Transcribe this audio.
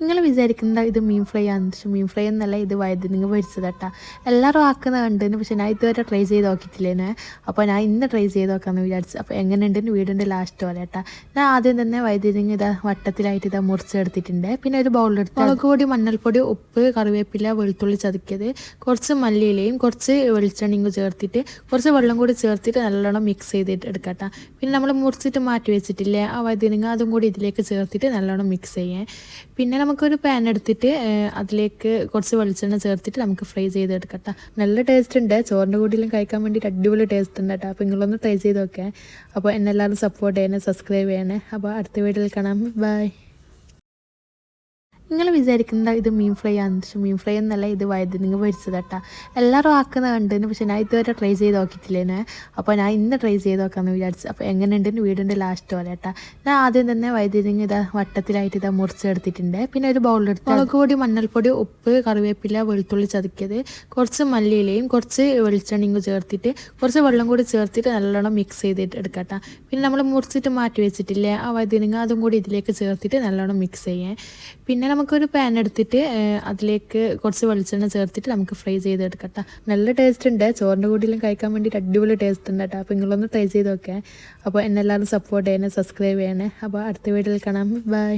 നിങ്ങൾ വിചാരിക്കുന്നത് ഇത് മീൻ ഫ്രൈ ആണ്. പക്ഷെ മീൻ ഫ്രൈ എന്നല്ല ഇത് നിങ്ങൾ കേട്ടോ. എല്ലാവരും ആക്കുന്ന കണ്ടിന് പക്ഷേ ഞാൻ ഇതുവരെ ട്രൈ ചെയ്ത് നോക്കിയിട്ടില്ലേനെ അപ്പോൾ ഞാൻ ഇന്ന് ട്രൈ ചെയ്ത് നോക്കാമെന്ന് വിചാരിച്ചു. അപ്പോൾ എങ്ങനെ എങ്ങനെയുണ്ടെന്ന് വീടിന്റെ ലാസ്റ്റ് പോലെ ഞാൻ ആദ്യം തന്നെ വഴുതനങ്ങ ഇതാ വട്ടത്തിലായിട്ട് ഇതാ മുറിച്ചെടുത്തിട്ടുണ്ട്. പിന്നെ ഒരു ബൗളിലെടുത്ത് മുളക് പൊടി മഞ്ഞൾപ്പൊടി ഉപ്പ് കറിവേപ്പില വെളുത്തുള്ളി ചതുക്കിയത്. കുറച്ച് മല്ലിയിലയും കുറച്ച് വെളിച്ചെണ്ണയും ചേർത്തിട്ട് കുറച്ച് വെള്ളം കൂടി ചേർത്തിട്ട് നല്ലോണം മിക്സ് ചെയ്തിട്ട് എടുക്കട്ടോ പിന്നെ നമ്മൾ മുറിച്ചിട്ട് മാറ്റി വെച്ചിട്ടില്ലേ ആ വഴുതനങ്ങ അതും കൂടി ഇതിലേക്ക് ചേർത്തിട്ട് നല്ലോണം മിക്സ് ചെയ്യാം. പിന്നെ നമുക്കൊരു പാൻ എടുത്തിട്ട് അതിലേക്ക് കുറച്ച് വെളിച്ചെണ്ണ ചേർത്തിട്ട് നമുക്ക് ഫ്രൈ ചെയ്തെടുക്കട്ടെ. നല്ല ടേസ്റ്റ് ഉണ്ട്. ചോറിന്റെ കൂടിയെല്ലാം കഴിക്കാൻ വേണ്ടിയിട്ട് അടിപൊളി ടേസ്റ്റ് ഉണ്ട് കേട്ടോ. അപ്പോൾ നിങ്ങളൊന്ന് ട്രൈ ചെയ്ത് അപ്പോൾ എന്നെല്ലാവരും സപ്പോർട്ട് ചെയ്യണേ സബ്സ്ക്രൈബ് ചെയ്യണേ. അപ്പോൾ അടുത്ത വീഡിയോയിൽ കാണാം. ബൈ നിങ്ങൾ വിചാരിക്കുന്നത് ഇത് മീൻ ഫ്രൈ ആണ്. പക്ഷെ മീൻ ഫ്രൈ എന്നല്ല ഇത് നിങ്ങൾ കേട്ടോ. എല്ലാവരും ആക്കുന്ന കണ്ടിന് പക്ഷേ ഞാൻ ഇതുവരെ ട്രൈ ചെയ്ത് നോക്കിയിട്ടില്ലേനെ അപ്പോൾ ഞാൻ ഇന്ന് ട്രൈ ചെയ്ത് നോക്കാമെന്ന് വിചാരിച്ചു. അപ്പോൾ എങ്ങനെയുണ്ടെന്ന് വീടിന്റെ ലാസ്റ്റ് പോലെ ഞാൻ ആദ്യം തന്നെ വൈദ്യുതി ഇതാ വട്ടത്തിലായിട്ട് ഇതാ മുറിച്ചെടുത്തിട്ടുണ്ട്. പിന്നെ ഒരു ബൗളിലെടുത്ത് മുളക് പൊടി മഞ്ഞൾപ്പൊടി ഉപ്പ് കറിവേപ്പില വെളുത്തുള്ളി ചതുക്കിയത്. കുറച്ച് മല്ലിയിലയും കുറച്ച് വെളിച്ചെണ്ണയും ചേർത്തിട്ട് കുറച്ച് വെള്ളം കൂടി ചേർത്തിട്ട് നല്ലോണം മിക്സ് ചെയ്തിട്ട് എടുക്കട്ടെ പിന്നെ നമ്മൾ മുറിച്ചിട്ട് മാറ്റി വെച്ചിട്ടില്ലേ? ആ വൈദ്യുതി അതും കൂടി ഇതിലേക്ക് ചേർത്തിട്ട് നല്ലോണം മിക്സ് ചെയ്യാൻ പിന്നെ നമുക്കൊരു പാൻ എടുത്തിട്ട് അതിലേക്ക് കുറച്ച് വെളിച്ചെണ്ണ ചേർത്തിട്ട് നമുക്ക് ഫ്രൈ ചെയ്തെടുക്കട്ടെ. നല്ല ടേസ്റ്റ് ഉണ്ട്. ചോറിന്റെ കൂടിയെല്ലാം കഴിക്കാൻ വേണ്ടിയിട്ട് അടിപൊളി ടേസ്റ്റ് ഉണ്ട് കേട്ടോ. അപ്പോൾ നിങ്ങളൊന്ന് ട്രൈ ചെയ്ത് നോക്കേ. അപ്പോൾ എന്നെല്ലാവരും സപ്പോർട്ട് ചെയ്യണേ സബ്സ്ക്രൈബ് ചെയ്യണേ. അപ്പോൾ അടുത്ത വീഡിയോയിൽ കാണാം. ബൈ